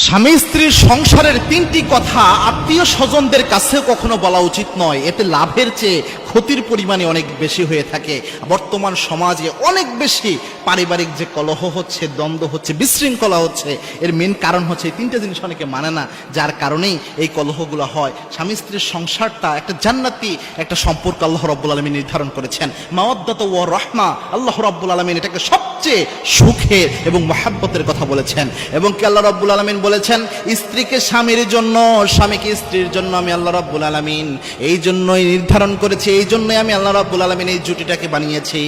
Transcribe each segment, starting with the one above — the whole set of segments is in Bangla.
স্বামী স্ত্রীর সংসারের তিনটি কথা আত্মীয় স্বজনদের কাছেও কখনো বলা উচিত নয়। এতে লাভের চেয়ে ক্ষতির পরিমাণে অনেক বেশি হয়ে থাকে। বর্তমান সমাজে অনেক বেশি পারিবারিক যে কলহ হচ্ছে, দ্বন্দ্ব হচ্ছে, বিশৃঙ্খলা হচ্ছে, এর মেন কারণ হচ্ছে এই তিনটে জিনিস অনেকে মানে না, যার কারণেই এই কলহগুলো হয়। স্বামী স্ত্রীর সংসারটা একটা জান্নাতি একটা সম্পর্ক আল্লাহ রব্বুল আলমী নির্ধারণ করেছেন। মাওয়াদ্দাত ও রহমা, আল্লাহ রব্বুল আলমিন এটাকে সবচেয়ে সুখের এবং মহাব্বতের কথা বলেছেন। এবং কি আল্লাহ রব্বুল আলমিন বলেছেন, স্ত্রীকে স্বামীর জন্য, স্বামীকে স্ত্রীর জন্য আমি আল্লাহ রব্বুল আলমিন এই জন্যই নির্ধারণ করেছি, এই জন্যই আমি আল্লাহ রব্বুল আলমিন এই জুটিটাকে বানিয়েছি।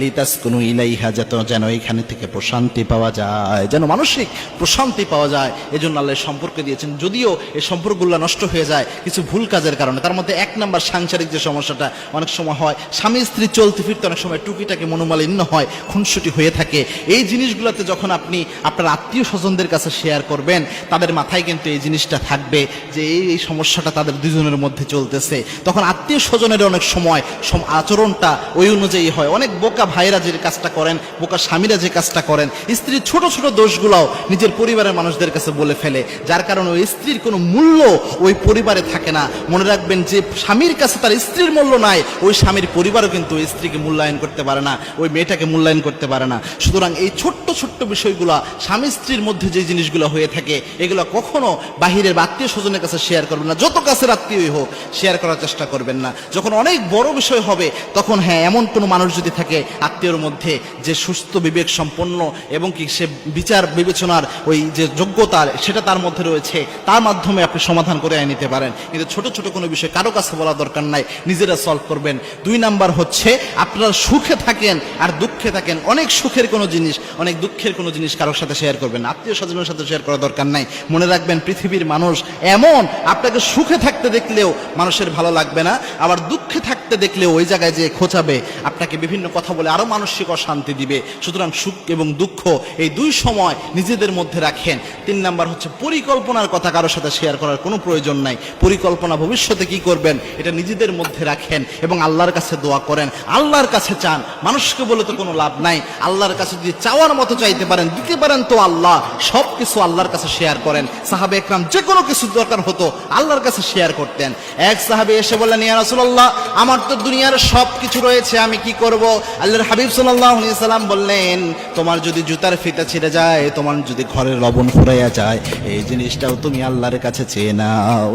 লিতাস কোনো ইলাইহা যাতে যেন এখানে থেকে প্রশান্তি পাওয়া যায়, যেন মানসিক প্রশান্তি পাওয়া যায় এই জন্য আল্লাহ সম্পর্ক দিয়েছেন। যদিও এই সম্পর্কগুলো নষ্ট হয়ে যায় কিছু ভুল কাজের কারণে, তার মধ্যে এক নম্বর সাংসারিক যে সমস্যাটা অনেক সময় হয়, স্বামী স্ত্রী চলতে ফিরতে অনেক সময় টুকিটাকে মনোমালিন্য হয়, খুনসুটি হয়ে থাকে। এই জিনিসগুলোতে যখন আপনি আপনার আত্মীয় স্বজনদের কাছে শেয়ার করবেন, তাদের মাথায় কিন্তু এই জিনিসটা থাকবে যে এই এই সমস্যাটা তাদের দুজনের মধ্যে চলতেছে। তখন আত্মীয় স্বজনের অনেক সময় সম- আচরণটা ওই অনুযায়ী হয়। অনেক বোকা ভাইরা যে কাজটা করেন, বোকা স্বামীরা যে কাজটা করেন, স্ত্রীর ছোট ছোট দোষগুলাও নিজের পরিবারের মানুষদের কাছে বলে ফেলে। যার কারণে ওই স্ত্রীর কোনো মূল্য ওই পরিবারে থাকে না। মনে রাখবেন যে স্বামীর কাছে তার স্ত্রীর মূল্য নাই, ওই স্বামীর পরিবারও কিন্তু ওই স্ত্রীকে মূল্যায়ন করতে পারে না, ওই মেয়েটাকে মূল্যায়ন করতে পারে না। সুতরাং এই ছোট্ট ছোট্ট বিষয়গুলো স্বামী স্ত্রীর মধ্যে যে জিনিসগুলো হয়ে থাকে, এগুলো কখনো বাহিরের আত্মীয় স্বজনের কাছে শেয়ার করবেন না। যত কাছের আত্মীয়ই হোক শেয়ার করার চেষ্টা করবেন না। যখন অনেক বড় বিষয় হবে, তখন হ্যাঁ এমন কোনো মানুষ যদি থাকে আত্মীয়র মধ্যে যে সুস্থ, বিবেক সম্পন্ন এবং কি সে বিচার, বিবেচনার ওই যে যোগ্যতা সেটা তার মধ্যে রয়েছে, তার মাধ্যমে আপনি সমাধান করে নিতে পারেন। কিন্তু ছোট ছোট কোনো বিষয় কারও কাছে বলা দরকার নাই, নিজেরা সলভ করবেন। দুই নাম্বার হচ্ছে, আপনারা সুখে থাকেন আর দুঃখে থাকেন। অনেক সুখের কোনো জিনিস, অনেক দুঃখের কোনো জিনিস কারোর সাথে শেয়ার করবেন আত্মীয় স্বজনের সাথে শেয়ার করা দরকার নাই। মনে রাখবেন, পৃথিবীর মানুষ এমন, আপনাকে সুখে থাকতে দেখলেও মানুষের ভালো লাগবে না। আবার দুঃখে থাকতে দেখলেও ওই জায়গায় যে খোঁচাবে, আপনাকে বিভিন্ন কথা বলে আরও মানসিক অশান্তি দিবে। সুতরাং সুখ এবং দুঃখ এই দুই সময় নিজেদের মধ্যে রাখেন। তিন নাম্বার হচ্ছে পরিকল্পনার কথা কারোর সাথে শেয়ার করার কোনো প্রয়োজন নাই। পরিকল্পনা ভবিষ্যতে কি করবেন, এটা নিজেদের মধ্যে রাখেন এবং আল্লাহর কাছে দোয়া করেন। আল্লাহর কাছে চান, মানুষকে বলে তো কোনো লাভ নাই। আল্লাহর কাছে যদি চাওয়ার মতো চাইতে পারেন, দিতে পারেন তো আল্লাহ সব কিছু আল্লাহর কাছে শেয়ার করেন। সাহাবে একরাম যে কোনো কিছু দরকার হতো, আল্লাহর কাছে শেয়ার করতেন। এক সাহাবে এসে বললেন, ইয়া রাসূলুল্লাহ, আমার তো দুনিয়ার সব কিছু রয়েছে, আমি কি করব? আল্লাহর হাবিব আলাইহি সাল্লাম বললেন, তোমার যদি জুতার ফিতা ছিঁড়ে যায়, তোমার যদি ঘরের লবণ ফুরাইয়া যায়, এই জিনিসটাও তুমি আল্লাহর কাছে চেয়ে নাও।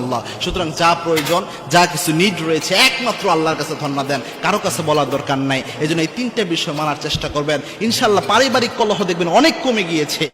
আল্লাহ সুতরাং যা প্রয়োজন, যা কিছু নিড রয়েছে, একমাত্র আল্লাহর কাছে ধন্যবাদ দেন। কারও কাছে বলার দরকার নাই। এই জন্য এই তিনটে বিষয় মানার চেষ্টা করবেন। ইনশাল্লাহ পারিবারিক কলহ দেখবেন অনেক কমে গিয়েছে।